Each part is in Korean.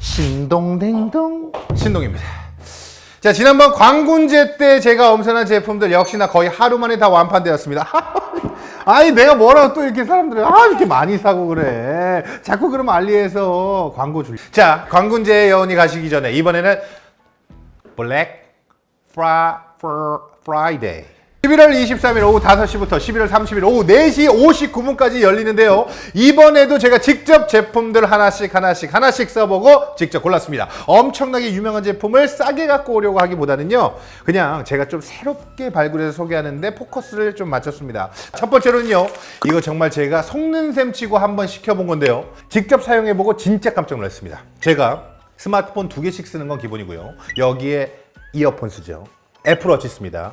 신동댕동 신동입니다. 자 지난번 광군제 때 제가 엄선한 제품들 역시나 거의 하루 만에 다 완판되었습니다. 아니 내가 뭐라고 또 이렇게 사람들이 아 이렇게 많이 사고 그래. 자꾸 그러면 알리에서 광고 줄. 자 광군제 여운이 가시기 전에 이번에는 블랙 프라 프라이데이 11월 23일 오후 5시부터 11월 30일 오후 4시 59분까지 열리는데요. 이번에도 제가 직접 제품들 하나씩 하나씩 하나씩 써보고 직접 골랐습니다. 엄청나게 유명한 제품을 싸게 갖고 오려고 하기보다는요. 그냥 제가 좀 새롭게 발굴해서 소개하는데 포커스를 좀 맞췄습니다. 첫 번째로는요. 이거 정말 제가 속는 셈 치고 한번 시켜본 건데요. 직접 사용해보고 진짜 깜짝 놀랐습니다. 제가 스마트폰 두 개씩 쓰는 건 기본이고요. 여기에 이어폰 쓰죠. 애플워치 씁니다.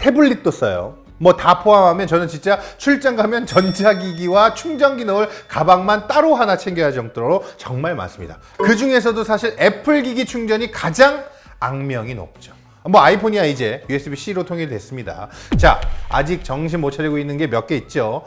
태블릿도 써요. 뭐 다 포함하면 저는 진짜 출장 가면 전자기기와 충전기 넣을 가방만 따로 하나 챙겨야 할 정도로 정말 많습니다. 그 중에서도 사실 애플 기기 충전이 가장 악명이 높죠. 뭐 아이폰이야 이제 USB-C로 통일됐습니다. 자, 아직 정신 못 차리고 있는 게 몇 개 있죠.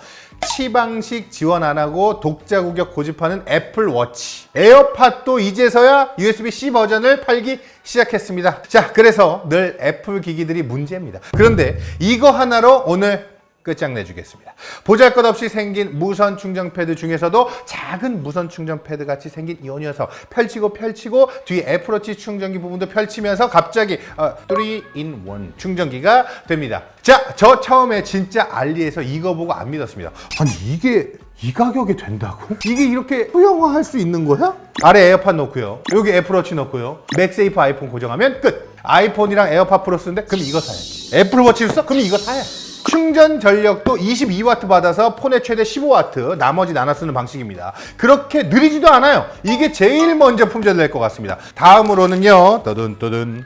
치방식 지원 안 하고 독자 구격 고집하는 애플 워치. 에어팟도 이제서야 USB-C 버전을 팔기 시작했습니다. 자, 그래서 늘 애플 기기들이 문제입니다. 그런데 이거 하나로 오늘 끝장내주겠습니다. 보잘것없이 생긴 무선 충전 패드 중에서도 작은 무선 충전 패드 같이 생긴 이 녀석 펼치고 펼치고 뒤에 애플워치 충전기 부분도 펼치면서 갑자기 어, 3in1 충전기가 됩니다. 자, 저 처음에 진짜 알리에서 이거 보고 안 믿었습니다. 아니 이게 이 가격에 된다고? 이게 이렇게 소형화할 수 있는 거야? 아래 에어팟 놓고요. 여기 애플워치 놓고요. 맥세이프 아이폰 고정하면 끝. 아이폰이랑 에어팟 프로 쓰는데 그럼 이거 사야지. 애플워치를 써? 그럼 이거 사야지. 충전 전력도 22와트 받아서 폰에 최대 15와트, 나머지 나눠 쓰는 방식입니다. 그렇게 느리지도 않아요. 이게 제일 먼저 품절될 것 같습니다. 다음으로는요, 떠든 떠든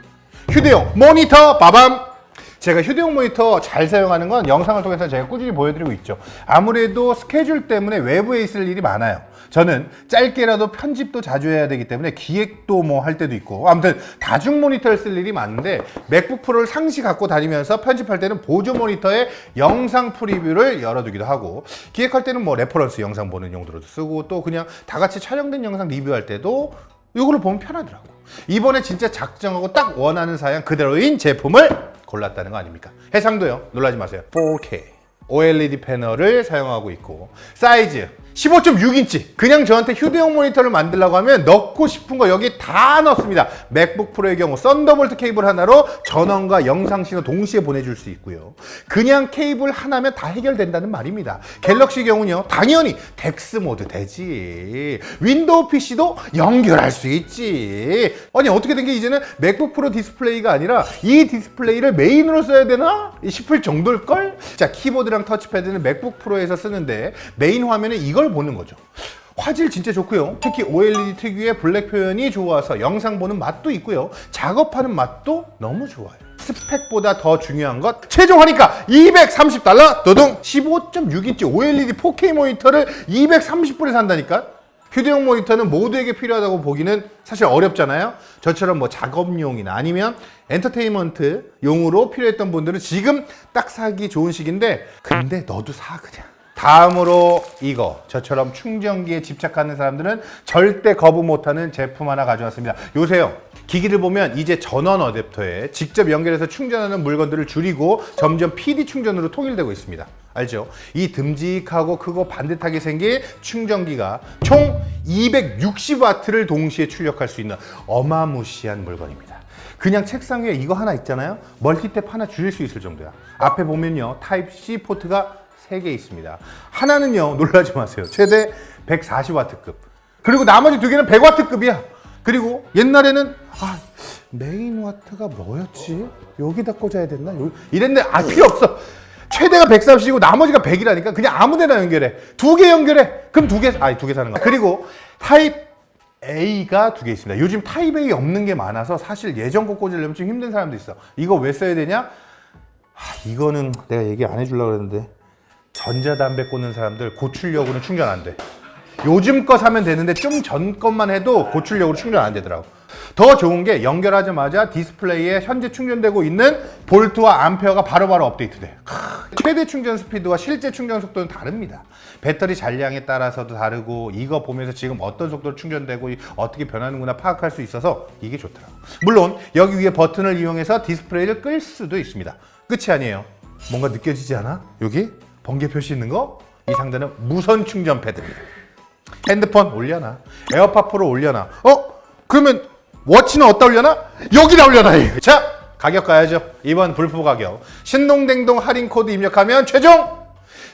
휴대용 모니터 빠밤. 제가 휴대용 모니터 잘 사용하는 건 영상을 통해서 제가 꾸준히 보여드리고 있죠. 아무래도 스케줄 때문에 외부에 있을 일이 많아요. 저는 짧게라도 편집도 자주 해야 되기 때문에 기획도 뭐 할 때도 있고 아무튼 다중 모니터를 쓸 일이 많은데 맥북 프로를 상시 갖고 다니면서 편집할 때는 보조 모니터에 영상 프리뷰를 열어두기도 하고 기획할 때는 뭐 레퍼런스 영상 보는 용도로도 쓰고 또 그냥 다 같이 촬영된 영상 리뷰할 때도 이걸로 보면 편하더라고. 이번에 진짜 작정하고 딱 원하는 사양 그대로인 제품을 골랐다는 거 아닙니까? 해상도요. 놀라지 마세요. 4K OLED 패널을 사용하고 있고 사이즈 15.6인치. 그냥 저한테 휴대용 모니터를 만들려고 하면 넣고 싶은 거 여기 다 넣습니다. 맥북 프로의 경우 썬더볼트 케이블 하나로 전원과 영상 신호 동시에 보내줄 수 있고요. 그냥 케이블 하나면 다 해결된다는 말입니다. 갤럭시 경우는요 당연히 덱스 모드 되지. 윈도우 PC도 연결할 수 있지. 아니 어떻게 된 게 이제는 맥북 프로 디스플레이가 아니라 이 디스플레이를 메인으로 써야 되나? 싶을 정도일걸? 자 키보드랑 터치패드는 맥북 프로에서 쓰는데 메인 화면에 이걸 보는 거죠. 화질 진짜 좋고요. 특히 OLED 특유의 블랙 표현이 좋아서 영상 보는 맛도 있고요. 작업하는 맛도 너무 좋아요. 스펙보다 더 중요한 것 최종 하니까 230달러 도둥 15.6인치 OLED 4K 모니터를 230불에 산다니까 휴대용 모니터는 모두에게 필요하다고 보기는 사실 어렵잖아요. 저처럼 뭐 작업용이나 아니면 엔터테인먼트 용으로 필요했던 분들은 지금 딱 사기 좋은 시기인데 근데 너도 사 그냥. 다음으로 이거 저처럼 충전기에 집착하는 사람들은 절대 거부 못하는 제품 하나 가져왔습니다. 요새요 기기를 보면 이제 전원 어댑터에 직접 연결해서 충전하는 물건들을 줄이고 점점 PD 충전으로 통일되고 있습니다. 알죠? 이 듬직하고 크고 반듯하게 생긴 충전기가 총 260와트를 동시에 출력할 수 있는 어마무시한 물건입니다. 그냥 책상 위에 이거 하나 있잖아요. 멀티탭 하나 줄일 수 있을 정도야. 앞에 보면요. 타입 C 포트가 3개 있습니다. 하나는요, 놀라지 마세요. 최대 140와트급. 그리고 나머지 두 개는 100와트급이야. 그리고 옛날에는, 아, 메인 와트가 뭐였지? 여기다 꽂아야 됐나? 요- 이랬는데, 아, 필요 없어. 최대가 130이고 나머지가 100이라니까 그냥 아무 데나 연결해. 두 개 연결해. 그럼 두 개, 아니, 두 개 사는 거야. 그리고 타입 A가 두 개 있습니다. 요즘 타입 A 없는 게 많아서 사실 예전 거 꽂으려면 좀 힘든 사람도 있어. 이거 왜 써야 되냐? 아, 이거는 내가 얘기 안 해주려고 그랬는데 전자담배 꽂는 사람들 고출력으로는 충전 안 돼. 요즘 거 사면 되는데 좀 전 것만 해도 고출력으로 충전 안 되더라고. 더 좋은 게 연결하자마자 디스플레이에 현재 충전되고 있는 볼트와 암페어가 바로바로 업데이트 돼. 크, 최대 충전 스피드와 실제 충전 속도는 다릅니다. 배터리 잔량에 따라서도 다르고 이거 보면서 지금 어떤 속도로 충전되고 이- 어떻게 변하는구나 파악할 수 있어서 이게 좋더라고. 물론 여기 위에 버튼을 이용해서 디스플레이를 끌 수도 있습니다. 끝이 아니에요. 뭔가 느껴지지 않아? 여기 번개 표시 있는 거? 이 상자는 무선 충전 패드입니다. 핸드폰 올려놔. 에어팟 프로 올려놔. 어? 그러면 워치는 어디다 올려놔? 여기다 올려놔. 자, 가격 가야죠. 이번 불프 가격. 신동댕동 할인 코드 입력하면 최종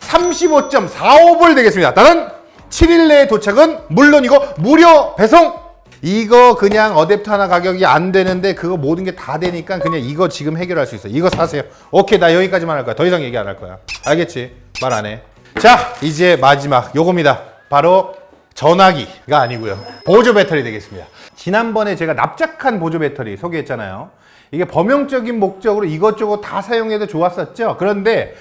35.45불 되겠습니다. 나는 7일 내에 도착은 물론이고 무료 배송. 이거 그냥 어댑터 하나 가격이 안 되는데 그거 모든 게 다 되니까 그냥 이거 지금 해결할 수 있어. 이거 사세요. 오케이 나 여기까지만 할 거야. 더 이상 얘기 안 할 거야. 알겠지? 말 안 해. 자 이제 마지막 요겁니다. 바로 전화기가 아니고요. 보조 배터리 되겠습니다. 지난번에 제가 납작한 보조 배터리 소개했잖아요. 이게 범용적인 목적으로 이것저것 다 사용해도 좋았었죠. 그런데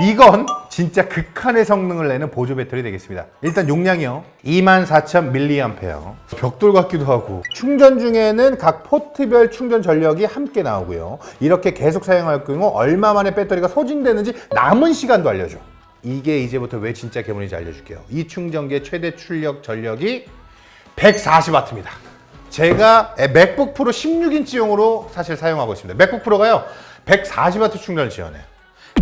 이건 진짜 극한의 성능을 내는 보조 배터리 되겠습니다. 일단 용량이요. 24,000mAh. 벽돌 같기도 하고. 충전 중에는 각 포트별 충전 전력이 함께 나오고요. 이렇게 계속 사용할 경우 얼마 만에 배터리가 소진되는지 남은 시간도 알려줘. 이게 이제부터 왜 진짜 괴물인지 알려줄게요. 이 충전기의 최대 출력 전력이 140W입니다. 제가 맥북 프로 16인치용으로 사실 사용하고 있습니다. 맥북 프로가요, 140W 충전을 지원해요.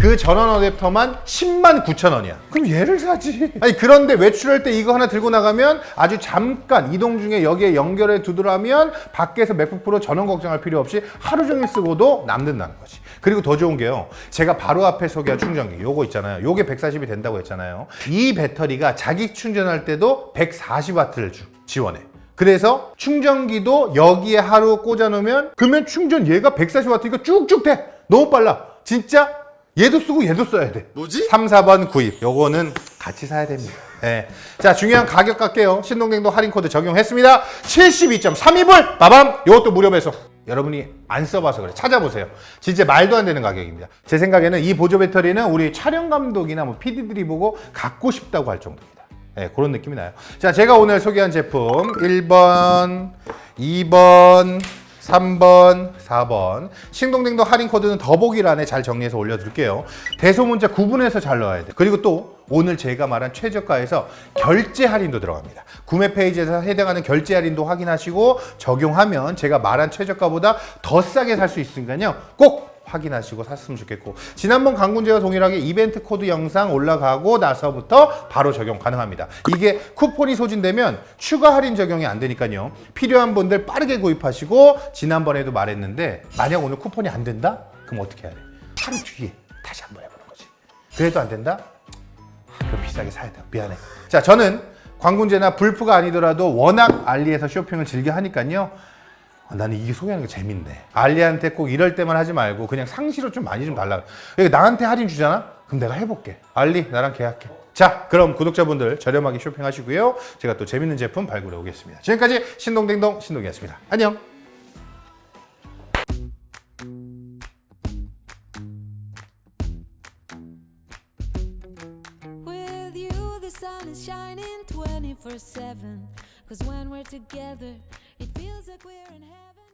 그 전원 어댑터만 10만 9천 원이야. 그럼 얘를 사지. 아니 그런데 외출할 때 이거 하나 들고 나가면 아주 잠깐 이동 중에 여기에 연결해 두더라면 밖에서 맥북 프로 전원 걱정할 필요 없이 하루 종일 쓰고도 남는다는 거지. 그리고 더 좋은 게요. 제가 바로 앞에 소개한 충전기 요거 있잖아요. 요게 140이 된다고 했잖아요. 이 배터리가 자기 충전할 때도 140W를 지원해. 그래서 충전기도 여기에 하루 꽂아 놓으면 그러면 충전 얘가 140W니까 쭉쭉 돼. 너무 빨라. 진짜 얘도 쓰고 얘도 써야 돼. 뭐지? 3, 4번 구입. 요거는 같이 사야 됩니다. 예. 자, 중요한 가격 갈게요. 신동댕도 할인 코드 적용했습니다. 72.32불! 빠밤! 요것도 무료 배송. 여러분이 안 써봐서 그래. 찾아보세요. 진짜 말도 안 되는 가격입니다. 제 생각에는 이 보조 배터리는 우리 촬영 감독이나 뭐 PD들이 보고 갖고 싶다고 할 정도입니다. 예, 그런 느낌이 나요. 자, 제가 오늘 소개한 제품 1번, 2번, 3번, 4번. 신동댕도 할인 코드는 더보기란에 잘 정리해서 올려둘게요. 대소문자 구분해서 잘 넣어야 돼. 그리고 또 오늘 제가 말한 최저가에서 결제 할인도 들어갑니다. 구매 페이지에서 해당하는 결제 할인도 확인하시고 적용하면 제가 말한 최저가보다 더 싸게 살 수 있으니까요. 꼭 확인하시고 샀으면 좋겠고 지난번 강군제와 동일하게 이벤트 코드 영상 올라가고 나서부터 바로 적용 가능합니다. 이게 쿠폰이 소진되면 추가 할인 적용이 안 되니까요. 필요한 분들 빠르게 구입하시고 지난번에도 말했는데 만약 오늘 쿠폰이 안 된다? 그럼 어떻게 해야 돼? 하루 뒤에 다시 한번 해보는 거지. 그래도 안 된다? 아, 그럼 비싸게 사야 돼. 미안해. 자, 저는 광군제나 불프가 아니더라도 워낙 알리에서 쇼핑을 즐겨 하니까요. 아, 나는 이게 소개하는 게 재밌네. 알리한테 꼭 이럴 때만 하지 말고 그냥 상시로 좀 많이 좀 달라. 그러니까 나한테 할인 주잖아? 그럼 내가 해볼게. 알리, 나랑 계약해. 자, 그럼 구독자분들 저렴하게 쇼핑하시고요. 제가 또 재밌는 제품 발굴해 오겠습니다. 지금까지 신동댕동 신동이었습니다. 안녕. With you, the sun is shining 24 7. Cause when we're together, feels like we're in heaven.